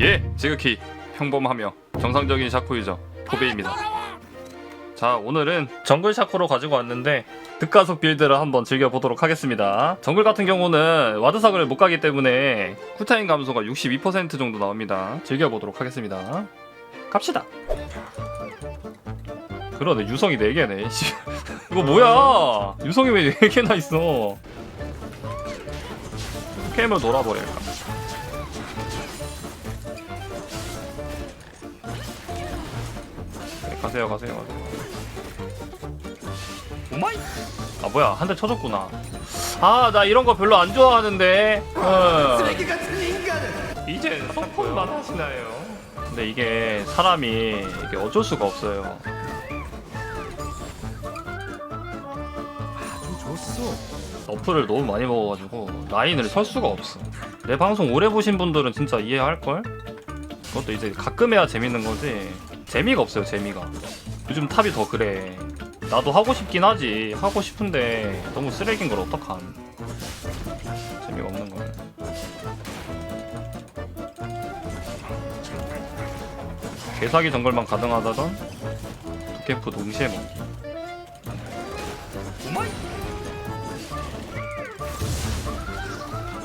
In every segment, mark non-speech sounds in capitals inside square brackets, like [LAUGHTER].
예, 지극히 평범하며 정상적인 샤코유저 포베입니다. 자, 오늘은 정글 샤코로 가지고 왔는데 득가속 빌드를 한번 즐겨보도록 하겠습니다. 정글 같은 경우는 와드삭을 못 가기 때문에 쿨타임 감소가 62% 정도 나옵니다. 즐겨보도록 하겠습니다. 갑시다. 그러네, 유성이 4개네. [LAUGHS] 씨. 이거 뭐야? 유성이 왜 4개나 있어? 게임을 놀아버릴까? 가세요 가세요 가세요. 오마이. 아 뭐야. 한 대 쳐줬구나. 아 나 이런 거 별로 안 좋아하는데. 어. 이제 소폰만 하시나요? 근데 이게 사람이 이게 어쩔 수가 없어요. 어플을 너무 많이 먹어가지고 라인을 설 수가 없어. 내 방송 오래 보신 분들은 진짜 이해할걸? 그것도 이제 가끔 해야 재밌는 거지 재미가 없어요 재미가. 요즘 탑이 더 그래. 나도 하고 싶긴 하지. 하고 싶은데 너무 쓰레기인 걸 어떡함. 재미가 없는 걸 개사기 정글만 가능하다던 두개프 동시에 먹기.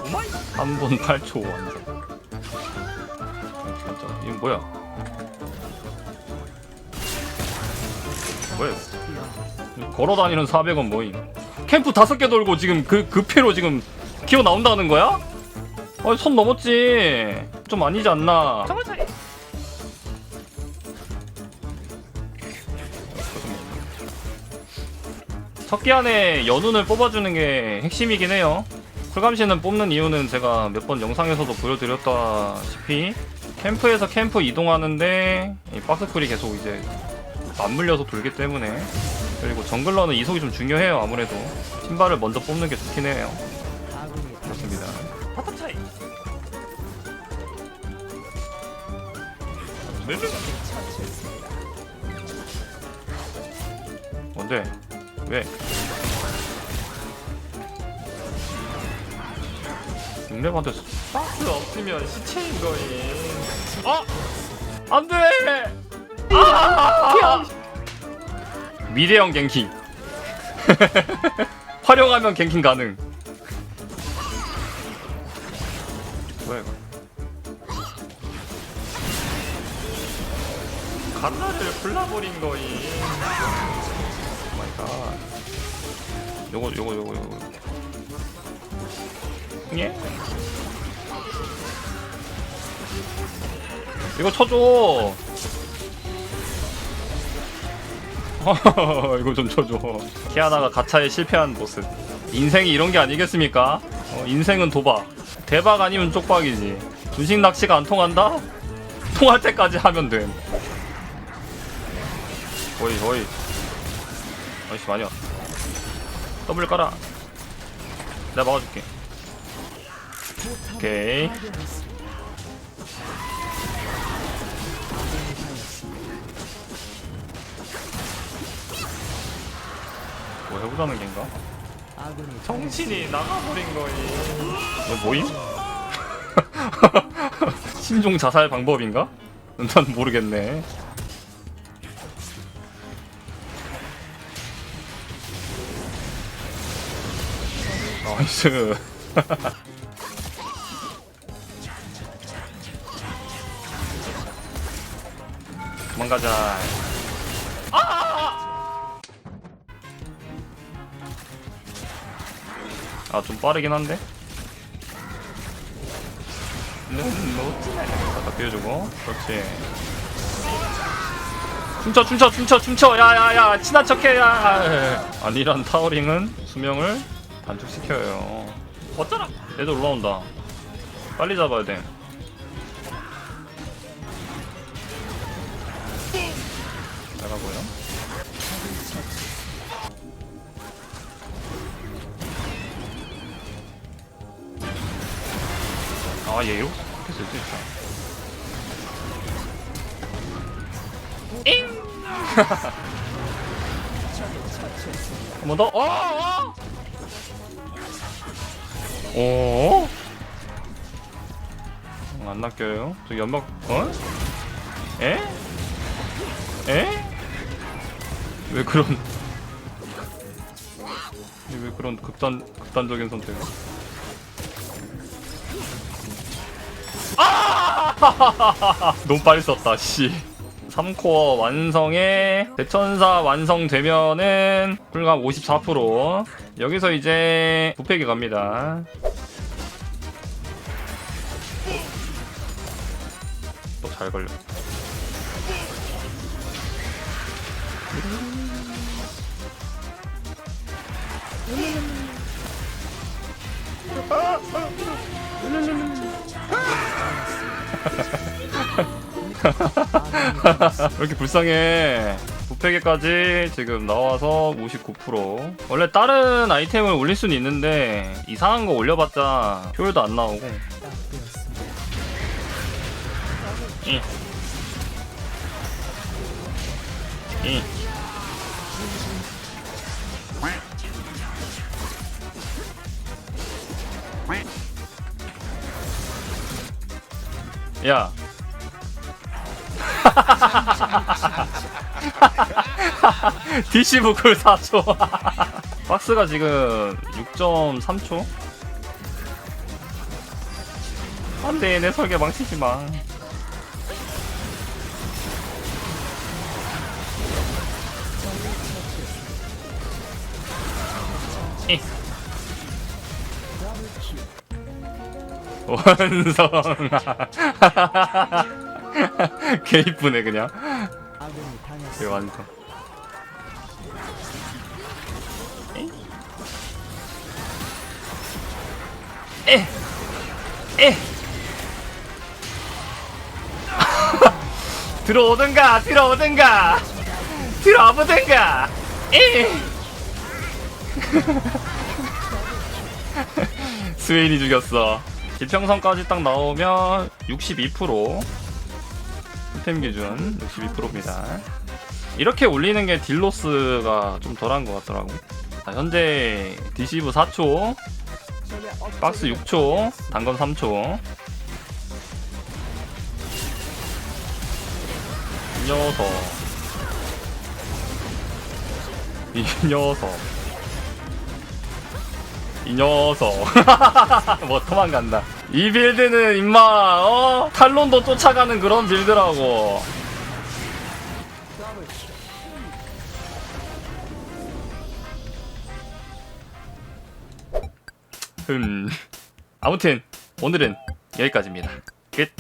오마이 3분 8초 완성. 진짜. 이거 뭐야 뭐야 이거? 걸어다니는 400원 모임. 캠프 다섯 개 돌고 지금 그, 그 패로 지금 기어 나온다는 거야? 아, 손 넘었지. 좀 아니지 않나? 석기 안에 연운을 뽑아주는 게 핵심이긴 해요. 쿨감시는 뽑는 이유는 제가 몇 번 영상에서도 보여드렸다시피 캠프에서 캠프 이동하는데 이 박스쿨이 계속 이제 맞물려서 돌기 때문에 그리고 정글러는 이속이 좀 중요해요 아무래도 신발을 먼저 뽑는 게 좋긴 해요 그렇습니다 뭔데? 왜? 육렙한테 박스 없으면 시체인 거임. 아! 안 돼! 아! 미래형 갱킹. [LAUGHS] 활용하면 갱킹 가능. 뭐야 이거? 갓나를 불나버린 거임. 오 마이 갓. 요거 요거 요거 요거. 예? 이거 쳐줘. [LAUGHS] 이거 좀 쳐줘. 키아나가 가차에 실패한 모습. 인생이 이런 게 아니겠습니까? 어, 인생은 도박. 대박 아니면 쪽박이지. 주식 낚시가 안 통한다? [LAUGHS] 통할 때까지 하면 돼. 어이, 어이. 아이씨, 많이 와. 더블 깔아. 내가 막아줄게. 오케이. 뭐 해보자는 겐가? 정신이 나가버린 거임. 너 뭐임? [LAUGHS] 신종 자살 방법인가? [LAUGHS] 난 모르겠네. 나이스. [LAUGHS] 도망가자. 아, 좀 빠르긴 한데? 갖다 비워주고. 그렇지. 춤춰, 춤춰, 춤춰, 춤춰. 야, 야, 야. 친한 척해, 야. 아니란 타워링은 수명을 단축시켜요. 어쩌라! 얘들 올라온다. 빨리 잡아야 돼. 나가고요. 아, 얘 이렇게 쓸수 있어. 잉! 한번 더. 어! 어! 어? 안 낚여요? 저 연막 어? 에? 에? 왜 그런 [LAUGHS] 왜 그런 극단 극단적인 선택을? [LAUGHS] 너무 빨리 썼다 씨. 3코어 완성에 대천사 완성되면은 쿨감 54% 여기서 이제 부패기 갑니다. 또 잘 걸려 왜 이렇게 불쌍해 부패기까지 지금 나와서 59% 원래 다른 아이템을 올릴 수는 있는데 이상한 거 올려봤자 효율도 안 나오고 이. 이. 야. DC 부쿨 4초. 박스가 지금 6.3초? 안 돼 내 설계 망치지 마 [LAUGHS] 원성 개 이쁘네 그냥. 개 완성. 에? 에? [LAUGHS] 들어오든가 들어오든가. 들어와보든가. 에? [LAUGHS] 스웨인이 죽였어 지평선까지 딱 나오면 62%템 기준 62%입니다 이렇게 올리는 게 딜로스가 좀 덜한 것 같더라고 자, 현재 디시브 4초 박스 6초, 단검 3초. 이 녀석. 이 녀석. 이 녀석. [LAUGHS] 뭐 도망간다. 이 빌드는 임마, 어? 탈론도 쫓아가는 그런 빌드라고. 흠. 아무튼 오늘은 여기까지입니다. 끝.